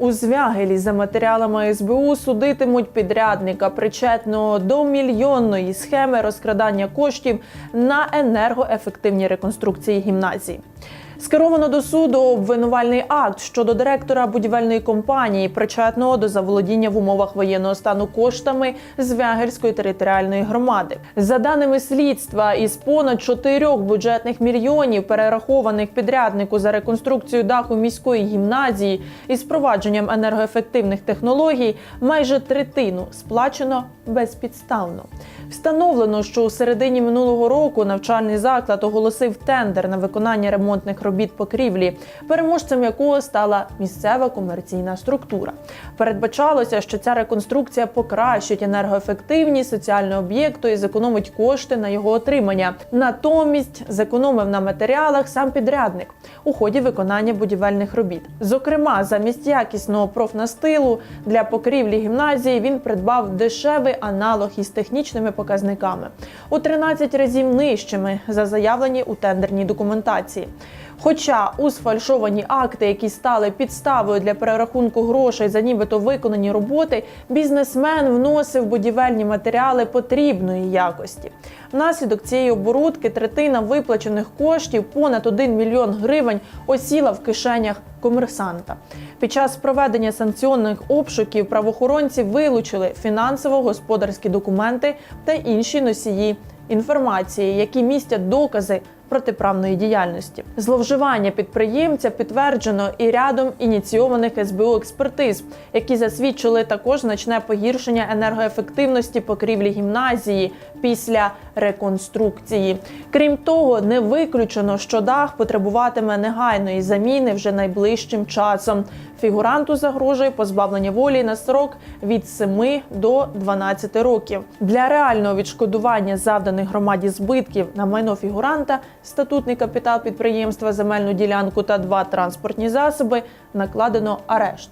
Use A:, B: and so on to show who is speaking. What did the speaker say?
A: У Звягелі за матеріалами СБУ судитимуть підрядника, причетного до мільйонної схеми розкрадання коштів на енергоефективні реконструкції гімназії. Скеровано до суду обвинувальний акт щодо директора будівельної компанії, причетного до заволодіння в умовах воєнного стану коштами Звягельської територіальної громади. За даними слідства, із понад 4 бюджетних мільйонів, перерахованих підряднику за реконструкцію даху міської гімназії із впровадженням енергоефективних технологій, майже третину сплачено безпідставно. Встановлено, що у середині минулого року навчальний заклад оголосив тендер на виконання ремонтних робіт покрівлі, переможцем якого стала місцева комерційна структура. Передбачалося, що ця реконструкція покращить енергоефективність соціального об'єкту і зекономить кошти на його отримання. Натомість зекономив на матеріалах сам підрядник у ході виконання будівельних робіт. Зокрема, замість якісного профнастилу для покрівлі гімназії він придбав дешевий аналог із технічними показниками у 13 разів нижчими за заявлені у тендерній документації. Хоча у сфальшовані акти, які стали підставою для перерахунку грошей за нібито виконані роботи, бізнесмен вносив будівельні матеріали потрібної якості. Внаслідок цієї оборудки третина виплачених коштів, понад 1 мільйон гривень, осіла в кишенях комерсанта. Під час проведення санкціонних обшуків правоохоронці вилучили фінансово-господарські документи та інші носії інформації, які містять докази протиправної діяльності. Зловживання підприємця підтверджено і рядом ініційованих СБУ експертиз, які засвідчили також значне погіршення енергоефективності покрівлі гімназії після реконструкції. Крім того, не виключено, що дах потребуватиме негайної заміни вже найближчим часом. Фігуранту загрожує позбавлення волі на срок від 7 до 12 років. Для реального відшкодування завданих громаді збитків на майно фігуранта, статутний капітал підприємства, земельну ділянку та два транспортні засоби накладено арешт.